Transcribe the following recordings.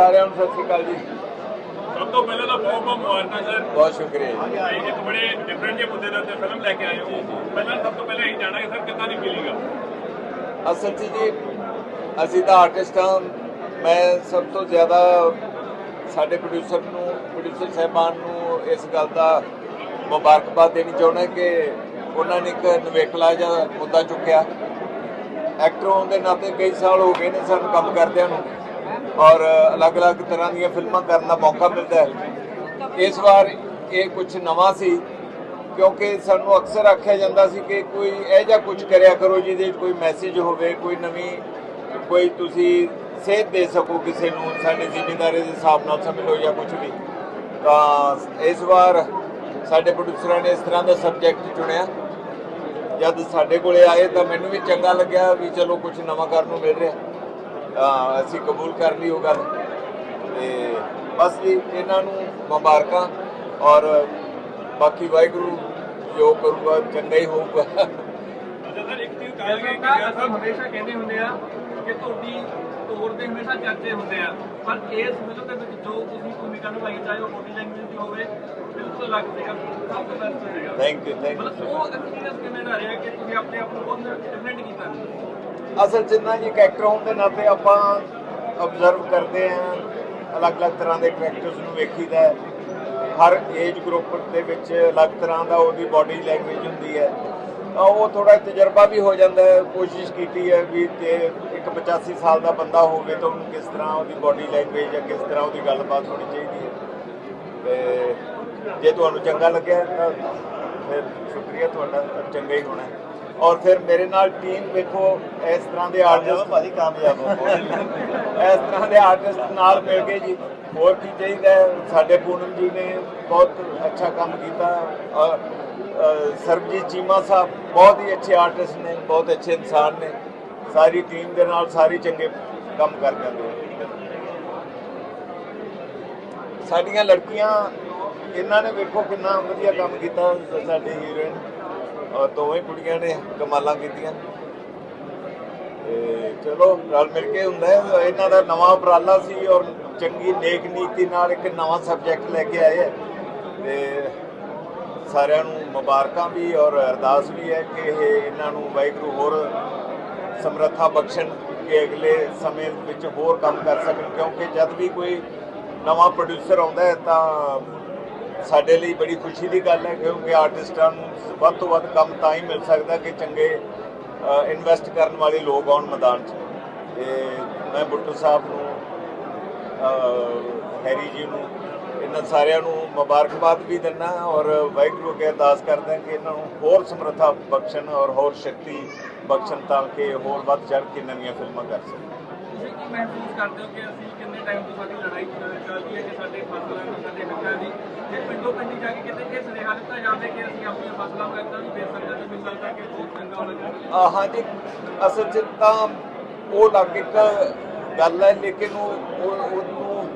ਸਾਰਿਆਂ ਨੂੰ ਸਤਿ ਸ਼੍ਰੀ ਅਕਾਲ ਜੀ। ਸਭ ਤੋਂ ਪਹਿਲਾਂ ਤਾਂ ਬਹੁਤ ਬਹੁਤ ਮੁਬਾਰਕਾਂ ਸਰ। ਬਹੁਤ ਸ਼ੁਕਰੀਆ ਜੀ। ਇੱਕ ਬੜੇ ਡਿਫਰੈਂਟ ਜਿਹੇ ਮੁੱਦੇ ਦੇ ਉੱਤੇ ਫਿਲਮ ਲੈ ਕੇ ਆਏ ਹੋ। ਪਹਿਲਾਂ ਸਭ ਤੋਂ ਪਹਿਲਾਂ ਇਹ ਜਾਣਾਂਗੇ ਸਰ ਕਿੱਦਾਂ ਦੀ ਫੀਲਿੰਗ ਅਸਲ ਜੀ ਅਸੀਂ ਤਾਂ ਆਰਟਿਸਟ ਹਾਂ। ਮੈਂ ਸਭ ਤੋਂ ਜ਼ਿਆਦਾ ਸਾਡੇ ਪ੍ਰੋਡਿਊਸਰ ਨੂੰ ਪ੍ਰੋਡਿਊਸਰ ਸਾਹਿਬਾਨ ਨੂੰ ਇਸ ਗੱਲ ਦਾ ਮੁਬਾਰਕਬਾਦ ਦੇਣੀ ਚਾਹੁੰਦਾ ਕਿ ਉਹਨਾਂ ਨੇ ਇੱਕ ਨਵੇਕਲਾ ਜਿਹਾ ਮੁੱਦਾ ਚੁੱਕਿਆ। ਐਕਟਰ ਹੋਣ ਦੇ ਨਾਤੇ ਕਈ ਸਾਲ ਹੋ ਗਏ ਨੇ ਸਾਨੂੰ ਕੰਮ ਕਰਦਿਆਂ ਨੂੰ। ਔਰ ਅਲੱਗ-ਅਲੱਗ ਤਰ੍ਹਾਂ ਦੀਆਂ ਫਿਲਮਾਂ ਕਰਨ ਦਾ ਮੌਕਾ ਮਿਲਦਾ ਹੈ। ਇਸ ਵਾਰ ਇਹ ਕੁਝ ਨਵਾਂ ਸੀ, ਕਿਉਂਕਿ ਸਾਨੂੰ ਅਕਸਰ ਆਖਿਆ ਜਾਂਦਾ ਸੀ ਕਿ ਕੋਈ ਇਹ ਜਿਹਾ ਕੁਝ ਕਰਿਆ ਕਰੋ ਜਿਹਦੇ ਵਿੱਚ ਕੋਈ ਮੈਸੇਜ ਹੋਵੇ, ਕੋਈ ਨਵੀਂ, ਕੋਈ ਤੁਸੀਂ ਸੇਧ ਦੇ ਸਕੋ ਕਿਸੇ ਨੂੰ, ਸਾਡੀ ਜ਼ਿੰਮੇਦਾਰੀ ਦੇ ਹਿਸਾਬ ਨਾਲ ਸਮਝੋ ਜਾਂ ਕੁਝ ਵੀ। ਤਾਂ ਇਸ ਵਾਰ ਸਾਡੇ ਪ੍ਰੋਡਿਊਸਰਾਂ ਨੇ ਇਸ ਤਰ੍ਹਾਂ ਦਾ ਸਬਜੈਕਟ ਚੁਣਿਆ। ਜਦ ਸਾਡੇ ਕੋਲੇ ਆਏ ਤਾਂ ਮੈਨੂੰ ਵੀ ਚੰਗਾ ਲੱਗਿਆ ਵੀ ਚਲੋ ਕੁਝ ਨਵਾਂ ਕਰਨ ਨੂੰ ਮਿਲ ਰਿਹਾ। ਅਸੀਂ ਕਬੂਲ ਕਰ ਲਈ ਉਹ ਗੱਲ। ਤੇ ਬਸ ਜੀ ਇਹਨਾਂ ਨੂੰ ਮੁਬਾਰਕਾਂ ਔਰ ਬਾਕੀ ਵਾਹਿਗੁਰੂ ਜੋ ਕਰੂਗਾ ਚੰਗਾ ਹੀ ਹੋਊਗਾ। ਅੱਛਾ ਸਰ ਇੱਕ ਚੀਜ਼ ਕਹਿ ਲਗੇ ਕਿ ਸਰ ਹਮੇਸ਼ਾ ਕਹਿੰਦੇ ਹੁੰਦੇ ਆ ਕਿ ਤੁਹਾਡੀ ਤੋਰ ਦੇ ਹਮੇਸ਼ਾ ਚਰਚੇ ਹੁੰਦੇ ਆ। ਪਰ ਇਸ ਫਿਲਮ ਦੇ ਵਿੱਚ ਜੋ ਤੁਸੀਂ ਭੂਮਿਕਾ ਨਿਭਾਈ ਚਾਹੇ ਉਹ ਬੋਡੀ ਲੈਂਗੁਏਜ ਦੀ ਹੋਵੇ ਬਿਲਕੁਲ ਅਲੱਗ ਸੀਗਾ ਸਭ ਤੋਂ ਬੈਸਟ ਸੀਗਾ। ਥੈਂਕ ਯੂ ਥੈਂਕ ਮਤਲਬ ਯੂ ਉਹ ਐਕਸਪੀਰੀਅੰਸ ਕਿਵੇਂ ਦਾ ਰਿਹਾ ਕਿ ਤੁਸੀਂ ਆਪਣੇ ਆਪ ਨੂੰ ਬਹੁਤ ਡਿਫਰੈਂਟ ਕੀਤਾ? ਅਸਲ ਜਿੰਨਾ ਜੀ ਕੈਰੈਕਟਰ ਹੋਣ ਦੇ ਨਾਤੇ ਆਪਾਂ ਅਬਜ਼ਰਵ ਕਰਦੇ ਹਾਂ, ਅਲੱਗ-ਅਲੱਗ ਤਰ੍ਹਾਂ ਦੇ ਕੈਰੈਕਟਰਸ ਨੂੰ ਵੇਖੀਦਾ ਹੈ। ਹਰ ਏਜ ਗਰੁੱਪ ਦੇ ਵਿੱਚ ਅਲੱਗ ਤਰ੍ਹਾਂ ਦਾ ਉਹਦੀ ਬਾਡੀ ਲੈਂਗੁਏਜ ਹੁੰਦੀ ਹੈ। ਤਾਂ ਉਹ ਥੋੜਾ ਤਜਰਬਾ ਵੀ ਹੋ ਜਾਂਦਾ ਹੈ, ਕੋਸ਼ਿਸ਼ ਕੀਤੀ ਹੈ ਵੀ ਤੇ ਇੱਕ 85 ਸਾਲ ਦਾ ਬੰਦਾ ਹੋਵੇ ਤਾਂ ਉਹਨੂੰ ਕਿਸ ਤਰ੍ਹਾਂ ਉਹਦੀ ਬਾਡੀ ਲੈਂਗੁਏਜ ਜਾਂ ਕਿਸ ਤਰ੍ਹਾਂ ਉਹਦੀ ਗੱਲਬਾਤ ਹੋਣੀ ਚਾਹੀਦੀ ਹੈ। ਤੇ ਜੇ ਤੁਹਾਨੂੰ ਚੰਗਾ ਲੱਗਿਆ ਤਾਂ ਫਿਰ ਸ਼ੁਕਰੀਆ, ਤੁਹਾਡਾ ਚੰਗਾ ਹੀ ਹੋਣਾ ਔਰ ਫਿਰ ਮੇਰੇ ਨਾਲ ਟੀਮ ਵੇਖੋ ਇਸ ਤਰ੍ਹਾਂ ਦੇ ਆਰਟਿਸਟ ਭਾਜੀ ਕਾਮਯਾਬ ਹੋ ਇਸ ਤਰ੍ਹਾਂ ਦੇ ਆਰਟਿਸਟ ਨਾਲ ਮਿਲ ਕੇ ਜੀ। ਹੋਰ ਕੀ ਚਾਹੀਦਾ? ਸਾਡੇ ਪੂਨਮ ਜੀ ਨੇ ਬਹੁਤ ਅੱਛਾ ਕੰਮ ਕੀਤਾ। ਔਰ ਸਰਬਜੀਤ ਚੀਮਾ ਸਾਹਿਬ ਬਹੁਤ ਹੀ ਅੱਛੇ ਆਰਟਿਸਟ ਨੇ ਬਹੁਤ ਅੱਛੇ ਇਨਸਾਨ ਨੇ। ਸਾਰੀ ਟੀਮ ਦੇ ਨਾਲ ਸਾਰੀ ਚੰਗੇ ਕੰਮ ਕਰ ਜਾਂਦੇ ਸਾਡੀਆਂ ਲੜਕੀਆਂ ਇਹਨਾਂ ਨੇ ਵੇਖੋ ਕਿੰਨਾ ਵਧੀਆ ਕੰਮ ਕੀਤਾ ਸਾਡੀ ਹੀਰੋਇਨ ਦੋਵੇਂ ਕੁੜੀਆਂ ਨੇ ਕਮਾਲਾਂ ਕੀਤੀਆਂ। ਤੇ ਚਲੋ, ਰਲ ਮਿਲ ਕੇ ਹੁੰਦਾ ਹੈ। ਇਹਨਾਂ ਦਾ ਨਵਾਂ ਉਪਰਾਲਾ ਸੀ ਔਰ ਚੰਗੀ ਨੇਕ ਨੀਤੀ ਨਾਲ ਇੱਕ ਨਵਾਂ ਸਬਜੈਕਟ ਲੈ ਕੇ ਆਏ ਹੈ। ਤੇ ਸਾਰਿਆਂ ਨੂੰ ਮੁਬਾਰਕਾਂ ਵੀ ਔਰ ਅਰਦਾਸ ਵੀ ਹੈ ਕਿ ਇਹ ਇਹਨਾਂ ਨੂੰ ਵਾਹਿਗੁਰੂ ਹੋਰ ਸਮਰੱਥਾ ਬਖਸ਼ਣ ਕਿ ਅਗਲੇ ਸਮੇਂ ਵਿੱਚ ਹੋਰ ਕੰਮ ਕਰ ਸਕਣ। ਕਿਉਂਕਿ ਜਦ ਵੀ ਕੋਈ ਨਵਾਂ ਪ੍ਰੋਡਿਊਸਰ ਆਉਂਦਾ ਹੈ ਤਾਂ ਸਾਡੇ ਲਈ ਬੜੀ ਖੁਸ਼ੀ ਦੀ ਗੱਲ ਹੈ ਕਿਉਂਕਿ ਆਰਟਿਸਟਾਂ ਨੂੰ ਵੱਧ ਤੋਂ ਵੱਧ ਕੰਮ ਤਾਂ ਹੀ ਮਿਲ ਸਕਦਾ ਕਿ ਚੰਗੇ ਇਨਵੈਸਟ ਕਰਨ ਵਾਲੇ ਲੋਕ ਆਉਣ ਮੈਦਾਨ 'ਚ। ਤੇ ਮੈਂ ਬੁੱਟੂ ਸਾਹਿਬ ਨੂੰ ਹੈਰੀ ਜੀ ਨੂੰ, ਇਹਨਾਂ ਸਾਰਿਆਂ ਨੂੰ ਮੁਬਾਰਕਬਾਦ ਵੀ ਦਿੰਦਾ ਔਰ ਵਾਹਿਗੁਰੂ ਅੱਗੇ ਅਰਦਾਸ ਕਰਦਾ ਕਿ ਇਹਨਾਂ ਨੂੰ ਹੋਰ ਸਮਰੱਥਾ ਬਖਸ਼ਣ ਔਰ ਹੋਰ ਸ਼ਕਤੀ ਬਖਸ਼ਣ ਤਾਂ ਕਿ ਹੋਰ ਵੱਧ ਚੜ੍ਹ ਕੇ ਨਵੀਆਂ ਫਿਲਮਾਂ ਕਰ ਸਕਣ। ਤੁਸੀਂ ਕੀ ਮਹਿਸੂਸ ਕਰਦੇ ਹੋ ਕਿ ਅਸੀਂ ਕਿੰਨੇ ਟਾਈਮ ਤੋਂ ਸਾਡੀ ਲੜਾਈ ਚੱਲਦੀ ਹੈ ਕਿ ਸਾਡੇ ਫਸਲਾਂ ਦੀ ਸਾਡੇ ਹੱਕਾਂ ਦੀ ਜੇ ਪਿੰਡੋਂ ਪਿੰਡੀ ਜਾ ਕੇ ਕਿਤੇ ਇਹ ਸੁਨੇਹਾ ਦਿੱਤਾ ਜਾਵੇ ਕਿ ਅਸੀਂ ਆਪਣੀਆਂ ਫਸਲਾਂ ਨੂੰ ਨਹੀਂ ਵੇਚ ਸਕਦੇ, ਤੇ ਮਿਲ ਸਕਦਾ ਕਿ ਬਹੁਤ ਚੰਗਾ ਹੋਣਾ ਹਾਂਜੀ ਅਸਲ 'ਚ ਤਾਂ ਉਹ ਅਲੱਗ ਇੱਕ ਗੱਲ ਹੈ, ਲੇਕਿਨ ਉਹ ਉਹਨੂੰ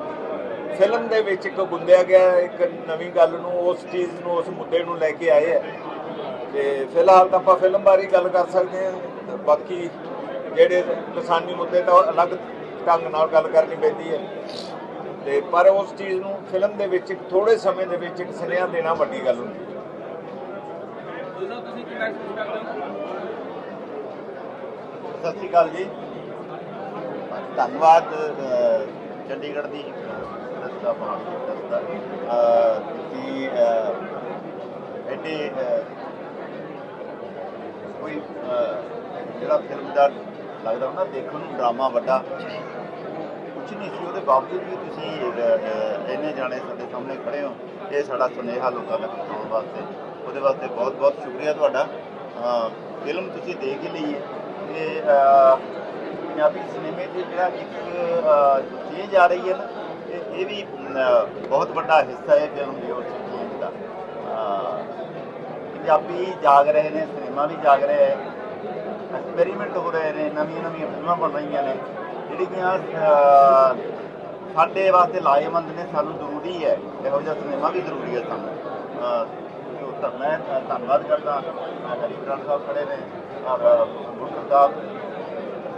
ਫਿਲਮ ਦੇ ਵਿੱਚ ਇੱਕ ਗੁੰਦਿਆ ਗਿਆ, ਇੱਕ ਨਵੀਂ ਗੱਲ ਨੂੰ, ਉਸ ਚੀਜ਼ ਨੂੰ, ਉਸ ਮੁੱਦੇ ਨੂੰ ਲੈ ਕੇ ਆਏ ਹੈ। ਤੇ ਫਿਲਹਾਲ ਤਾਂ ਆਪਾਂ ਫਿਲਮ ਬਾਰੇ ਗੱਲ ਕਰ ਸਕਦੇ ਹਾਂ ਬਾਕੀ ਜਿਹੜੇ ਕਿਸਾਨੀ ਮੁੱਦੇ ਤਾਂ ਉਹ ਅਲੱਗ ਢੰਗ ਨਾਲ ਗੱਲ ਕਰਨੀ ਪੈਂਦੀ ਹੈ। ਤੇ ਪਰ ਉਸ ਚੀਜ਼ ਨੂੰ ਫਿਲਮ ਦੇ ਵਿੱਚ ਇੱਕ ਥੋੜੇ ਸਮੇਂ ਦੇ ਵਿੱਚ ਇੱਕ ਸੁਨੇਹਾ ਦੇਣਾ ਵੱਡੀ ਗੱਲ ਹੁੰਦੀ ਹੈ। ਦੂਸਰਾ ਤੁਸੀਂ ਕੀ ਮਹਿਸੂਸ ਕਰਦੇ ਹੋ? ਸਤਿ ਸ਼੍ਰੀ ਅਕਾਲ ਜੀ। ਧੰਨਵਾਦ ਚੰਡੀਗੜ੍ਹ ਦੀ ਰਸਤਾ ਪਾਣੀ ਰਸਤਾ। ਕਿ ਅ, ਐਡੇ ਕੋਈ ਜਿਹੜਾ ਫਿਲਮ ਦਾ ਲੱਗਦਾ ਹੁੰਦਾ ਦੇਖਣ ਨੂੰ ਡਰਾਮਾ ਵੱਡਾ। ਕੁਝ ਨਹੀਂ ਸੀ, ਉਹਦੇ ਬਾਵਜੂਦ ਵੀ ਤੁਸੀਂ ਇੰਨੇ ਜਾਣੇ ਸਾਡੇ ਸਾਹਮਣੇ ਖੜੇ ਹੋ, ਇਹ ਸਾਡਾ ਸੁਨੇਹਾ ਲੋਕਾਂ ਤੱਕ ਪਹੁੰਚਾਉਣ ਵਾਸਤੇ। ਉਹਦੇ ਵਾਸਤੇ ਬਹੁਤ ਬਹੁਤ ਸ਼ੁਕਰੀਆ ਤੁਹਾਡਾ। ਫਿਲਮ ਤੁਸੀਂ ਦੇਖ ਹੀ ਲਈ ਹੈ। ਤੇ ਪੰਜਾਬੀ ਸਿਨੇਮੇ ਦੀ ਜਿਹੜਾ ਇੱਕ ਚੇਂਜ ਆ ਰਹੀ ਹੈ ਨਾ, ਇਹ ਇਹ ਵੀ ਬਹੁਤ ਵੱਡਾ ਹਿੱਸਾ ਹੈ ਫਿਲਮ ਦੀ ਉਸ ਚੇਂਜ ਦਾ। ਪੰਜਾਬੀ ਜਾਗ ਰਹੇ ਨੇ, ਸਿਨੇਮਾ ਵੀ ਜਾਗ ਰਿਹਾ ਹੈ। ਐਕਸਪੈਰੀਮੈਂਟ ਹੋ ਰਹੇ ਨੇ ਨਵੀਆਂ ਨਵੀਆਂ ਫਿਲਮਾਂ ਬਣ ਰਹੀਆਂ ਨੇ। ਜਿਹੜੀਆਂ ਸਾਡੇ ਵਾਸਤੇ ਲਾਹੇਵੰਦ ਨੇ ਸਾਨੂੰ ਜ਼ਰੂਰੀ ਹੈ ਇਹੋ ਜਿਹਾ ਸਿਨੇਮਾ ਵੀ ਜ਼ਰੂਰੀ ਹੈ ਸਾਨੂੰ। ਤਾਂ ਮੈਂ ਧੰਨਵਾਦ ਕਰਦਾ। ਹਰੀ ਬਰਾੜ ਸਾਹਿਬ ਖੜੇ ਨੇ ਔਰ ਸਾਹਿਬ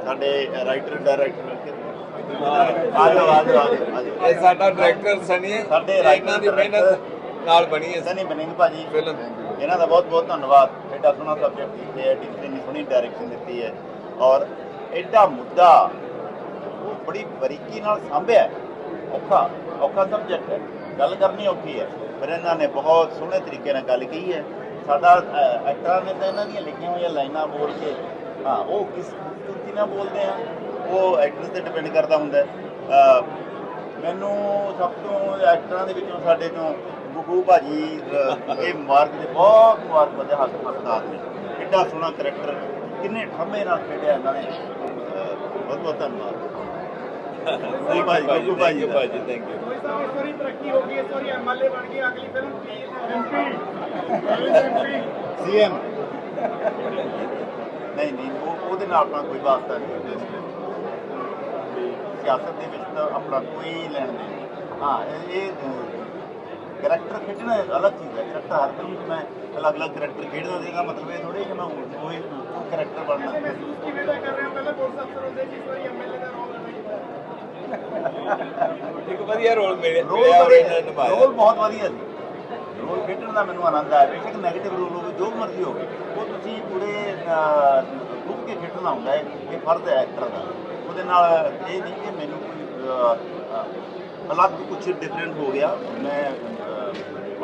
ਸਾਡੇ ਰਾਈਟਰ ਡਾਇਰੈਕਟਰ। ਇਹ ਸਾਡਾ ਡਾਇਰੈਕਟਰ ਸਨੀ ਸਾਡੇ ਇਹਨਾਂ ਦੀ ਮਿਹਨਤ ਨਾਲ ਬਣੀ ਹੈ। ਸਨੀ ਬਨਿੰਗ ਭਾਜੀ। ਫਿਲਮ। ਇਹਨਾਂ ਦਾ ਬਹੁਤ ਬਹੁਤ ਧੰਨਵਾਦ। ਐਡਾ ਸੋਹਣਾ ਸਬਜੈਕਟ ਲਿਖਿਆ ਹੈ ਟੀਚਰ ਨੇ ਸੋਹਣੀ ਡਾਇਰੈਕਸ਼ਨ ਦਿੱਤੀ ਹੈ। ਔਰ ਐਡਾ ਮੁੱਦਾ ਬੜੀ ਬਰੀਕੀ ਨਾਲ ਸਾਂਭਿਆ ਔਖਾ ਔਖਾ ਸਬਜੈਕਟ ਹੈ। ਗੱਲ ਕਰਨੀ ਔਖੀ ਹੈ। ਪਰ ਇਹਨਾਂ ਨੇ ਬਹੁਤ ਸੋਹਣੇ ਤਰੀਕੇ ਨਾਲ ਗੱਲ ਕਹੀ ਹੈ। ਸਾਡਾ ਐਕਟਰਾਂ ਨੇ ਤਾਂ ਇਹਨਾਂ ਦੀਆਂ ਲਿਖੀਆਂ ਹੋਈਆਂ ਲਾਈਨਾਂ ਬੋਲ ਕੇ ਹਾਂ ਉਹ ਕਿਸ ਖੂਬਸੂਰਤੀ ਨਾਲ ਬੋਲਦੇ ਆ ਉਹ ਐਕਟਰ ਤੇ ਡਿਪੈਂਡ ਕਰਦਾ ਹੁੰਦਾ ਮੈਨੂੰ ਸਭ ਤੋਂ ਐਕਟਰਾਂ ਦੇ ਵਿੱਚੋਂ ਸਾਡੇ ਤੋਂ ਗੁੱਗੂ ਭਾਜੀ ਅ, ਇਹ ਮਾਰਕ ਦੇ ਬਹੁਤ ਮਾਰਕ ਦੇ ਹੱਥ ਪਸਤਾਦ ਨੇ। ਕਿੱਡਾ ਸੋਹਣਾ ਕਰੈਕਟਰ ਕਿੰਨੇ ਠੰਮੇ ਨਾਲ ਖੇਡਿਆ ਇਹਨਾਂ ਨੇ। ਬਹੁਤ ਬਹੁਤ ਧੰਨਵਾਦ। ਗੁੱਗੂ ਭਾਜੀ ਗੁੱਗੂ ਭਾਜੀ ਦਾ। ਭਾਜੀ ਥੈਂਕ ਯੂ ਕੋਈ ਸਾਹਿਬ ਇਸ ਵਾਰੀ ਤਰੱਕੀ ਹੋ ਗਈ ਇਸ ਵਾਰੀ ਐਮਐਲਏ ਬਣ ਗਈ ਅਗਲੀ ਫਿਲਮ ਐਮਪੀ ਐਮਪੀ ਸੀਐਮ ਨਹੀਂ ਨਹੀਂ ਉਹ ਉਹਦੇ ਨਾਲ ਆਪਣਾ ਕੋਈ ਵਾਸਤਾ ਨਹੀਂ ਸਿਆਸਤ ਦੇ ਵਿੱਚ ਤਾਂ ਆਪਣਾ ਕੋਈ ਲੈਣ ਦੇਣ ਨਹੀਂ। ਹਾਂ ਇਹ- ਇਹ ਕਰੈਕਟਰ ਖੇਡਣਾ ਅਲੱਗ ਚੀਜ਼ ਹੈ। ਕਰੈਕਟਰ ਹਰ ਫਿਲਮ 'ਚ ਮੈਂ ਅਲੱਗ-ਅਲੱਗ ਕਰੈਕਟਰ ਖੇਡਦਾ ਦੇਗਾ ਮਤਲਬ ਇਹ ਥੋੜੀ ਕਿ ਮੈਂ ਕੋਈ ਕਰੈਕਟਰ ਬਣਨਾ। ਮਹਿਸੂਸ ਕਿਵੇਂ ਦਾ ਕਰ ਰਹੇ ਹੋ? ਪਹਿਲਾਂ ਪੁਲਿਸ ਅਫਸਰ ਹੁੰਦੇ ਸੀ ਇਸ ਵਾਰੀ ਐਮਐਲਏ ਦਾ ਰੋਲ ਇੱਕ ਵਧੀਆ ਰੋਲ ਮਿਲਿਆ ਰੋਲ ਇਹਨਾਂ ਨੇ ਨਿਭਾਇਆ। ਰੋਲ ਬਹੁਤ ਵਧੀਆ ਸੀ ਰੋਲ ਖੇਡਣ ਦਾ ਮੈਨੂੰ ਆਨੰਦ ਆਇਆ। ਬੇਸ਼ੱਕ 네ਗੇਟਿਵ ਰੋਲ ਹੋਵੇ ਜੋ ਮਰਜ਼ੀ ਹੋਵੇ ਉਹ ਤੁਸੀਂ ਪੂਰੇ ਰੁਕ ਕੇ ਖੇਡਣਾ ਹੁੰਦਾ ਹੈ। ਇਹ ਫਰਜ਼ ਹੈ ਐਕਟਰ ਦਾ। ਉਹਦੇ ਨਾਲ ਇਹ ਨਹੀਂ ਕਿ ਮੈਨੂੰ ਕੋਈ ਅਲੱਗ ਕੁਝ ਡਿਫਰੈਂਟ ਹੋ ਗਿਆ। ਮੈਂ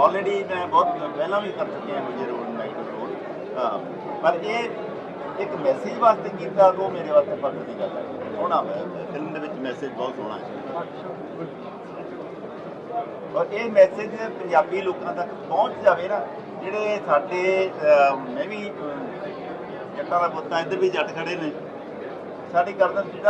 ਆਲਰੇਡੀ ਮੈਂ ਬਹੁਤ ਪਹਿਲਾਂ ਵੀ ਕਰ ਚੁੱਕਿਆ ਹਾਂ ਜਿਹੇ ਰੋਲ 네ਗੇਟਿਵ ਰੋਲ ਪਰ ਇਹ ਇੱਕ ਮੈਸੇਜ ਵਾਸਤੇ ਕੀਤਾ ਉਹ ਮੇਰੇ ਵਾਸਤੇ ਫ਼ਰਕ ਦੀ ਗੱਲ ਹੈ। ਸੋਹਣਾ ਫਿਲਮ ਦੇ ਵਿੱਚ ਮੈਸੇਜ ਬਹੁਤ ਸੋਹਣਾ ਹੈ। ਔਰ ਇਹ ਮੈਸੇਜ ਪੰਜਾਬੀ ਲੋਕਾਂ ਤੱਕ ਪਹੁੰਚ ਜਾਵੇ ਨਾ, ਜਿਹੜੇ ਸਾਡੇ ਮੈਂ ਵੀ ਜੱਟਾਂ ਦਾ ਪੁੱਤਾਂ ਇੱਧਰ ਵੀ ਜੱਟ ਖੜੇ ਨੇ। ਸਾਡੀ ਗਰਦਨ ਜਿਹੜਾ